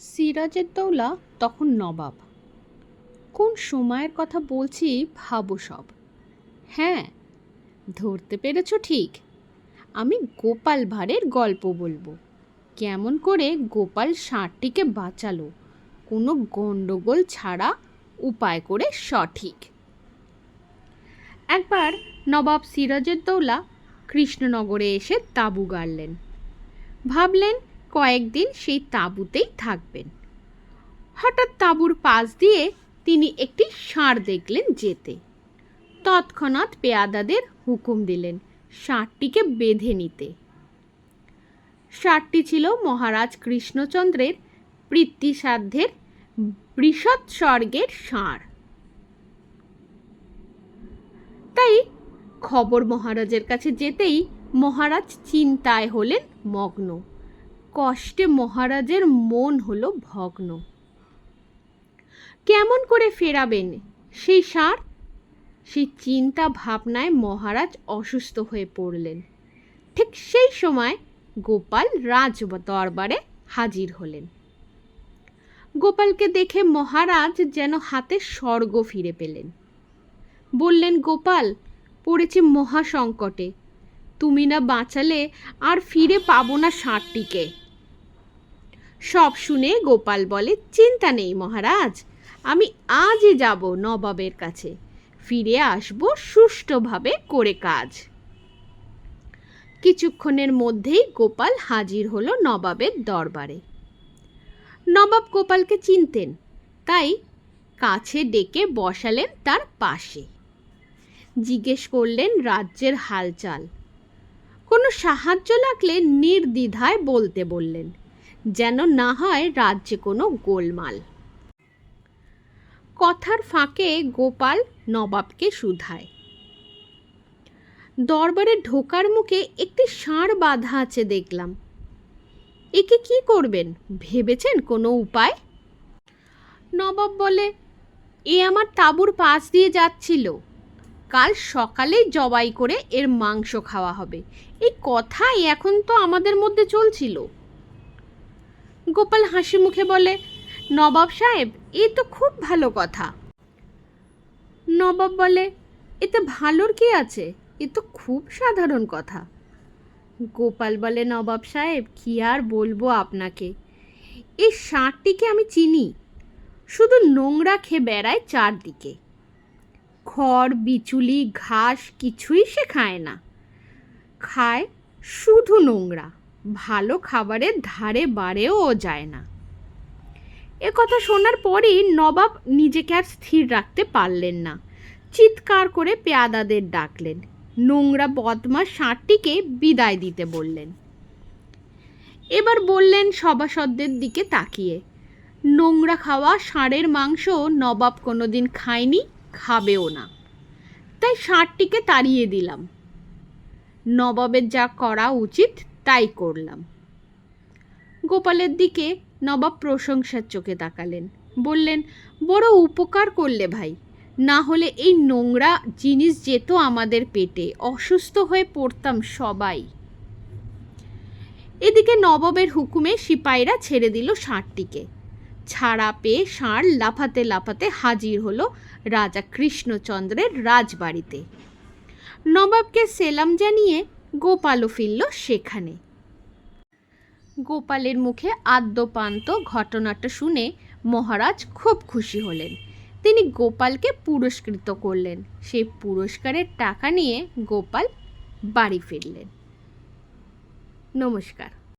সিরাজেদ্দৌলা তখন নবাব। কোন সময়ের কথা বলছি ভাবো সব। হ্যাঁ ধরতে পেরেছ ঠিক। আমি গোপাল ভাঁড়ের গল্প বলব। কেমন করে গোপাল ষাঁড়টিকে বাঁচালো, কোনো গণ্ডগোল ছাড়া উপায় করে সঠিক। একবার নবাব সিরাজের দৌলা কৃষ্ণনগরে এসে তাঁবু গাড়লেন। ভাবলেন কয়েকদিন সেই তাঁবুতেই থাকবেন। হঠাৎ তাঁবুর পাশ দিয়ে তিনি একটি ষাঁড় দেখলেন যেতে। তৎক্ষণাৎ পেয়াদাদের হুকুম দিলেন ষাঁড়টিকে বেঁধে নিতে। ষাঁড়টি ছিল মহারাজ কৃষ্ণচন্দ্রের পৃথ্বীসাধ্যের বৃষৎ স্বর্গের ষাঁড়। তাই খবর মহারাজের কাছে যেতেই মহারাজ চিন্তায় হলেন মগ্ন। কষ্টে মহারাজের মন হলো ভগ্ন। কেমন করে ফেরাবেন সেই ষাঁড় সেই চিন্তা ভাবনায় মহারাজ অসুস্থ হয়ে পড়লেন। ঠিক সেই সময় গোপাল রাজ দরবারে হাজির হলেন। গোপালকে দেখে মহারাজ যেন হাতে স্বর্গ ফিরে পেলেন। বললেন, গোপাল, পড়েছি মহা সংকটে তুমি না বাঁচালে আর ফিরে পাবো না ষাঁড়টিকে সব শুনে গোপাল বলে, চিন্তা নেই মহারাজ, আমি আজই যাব নবাবের কাছে। ফিরে আসব সুষ্ঠুভাবে করে কাজ। কিছুক্ষণের মধ্যেই গোপাল হাজির হলো নবাবের দরবারে। নবাব গোপালকে চিনতেন, তাই কাছে ডেকে বসালেন তার পাশে। জিজ্ঞেস করলেন রাজ্যের হালচাল। কোনো সাহায্য লাগলে নির্দ্বিধায় বলতে বললেন। যেন না হয় রাজ্যে কোনো গোলমাল। কথার ফাঁকে গোপাল নবাবকে শুধায়। দরবারে ঢোকার মুখে একটি ষাঁড় বাঁধা আছে দেখলাম। একে কি করবেন, ভেবেছেন কোনো উপায়? নবাব বলে, এ আমার তাঁবুর পাশ দিয়ে যাচ্ছিল। কাল সকালেই জবাই করে এর মাংস খাওয়া হবে। এই কথাই এখন তো আমাদের মধ্যে চলছিল। গোপাল হাসি মুখে বলে, নবাব সাহেব, এ তো খুব ভালো কথা। নবাব বলে, এতে ভালোর কি আছে? এ তো খুব সাধারণ কথা। গোপাল বলে, নবাব সাহেব, কি আর বলব আপনাকে? এই ষাঁড়টিকে আমি চিনি। শুধু নোংরা খেয়ে বেড়ায় চারদিকে। খড়, বিচুলি, ঘাস কিছুই সে খায় না। খায় শুধু নোংরা। ভালো খাবারের ধারে বাড়েও ও যায় না। এ কথা শোনার পরই নবাব নিজেকে আর স্থির রাখতে পারলেন না। চিৎকার করে পেয়াদাদের ডাকলেন। নোংরা বদমা ষাঁড়টিকে বিদায় দিতে বললেন। এবার বললেন সভাসদদের দিকে তাকিয়ে, নোংরা খাওয়া ষাঁড়ের মাংস নবাব কোনোদিন খায়নি, খাবেও না। তাই ষাঁড়টিকে তাড়িয়ে দিলাম। নবাবের যা করা উচিত তাই করলাম। গোপালের দিকে নবাব প্রশংসার চোখে তাকালেন। বললেন, বড় উপকার করলে ভাই। না হলে এই নোংরা জিনিস যেত আমাদের পেটে। অসুস্থ হয়ে পড়তাম সবাই। এদিকে নবাবের হুকুমে সিপাহীরা ছেড়ে দিল ষাঁড়টিকে। ছাড়া পেয়ে ষাঁড় লাফাতে লাফাতে হাজির হলো রাজা কৃষ্ণচন্দ্রের রাজবাড়িতে। নবাবকে সেলাম জানিয়ে গোপালও ফিরল সেখানে। গোপালের মুখে আদ্যপান্ত ঘটনাটা শুনে মহারাজ খুব খুশি হলেন। তিনি গোপালকে পুরস্কৃত করলেন। সেই পুরস্কারের টাকা নিয়ে গোপাল বাড়ি ফিরলেন। নমস্কার।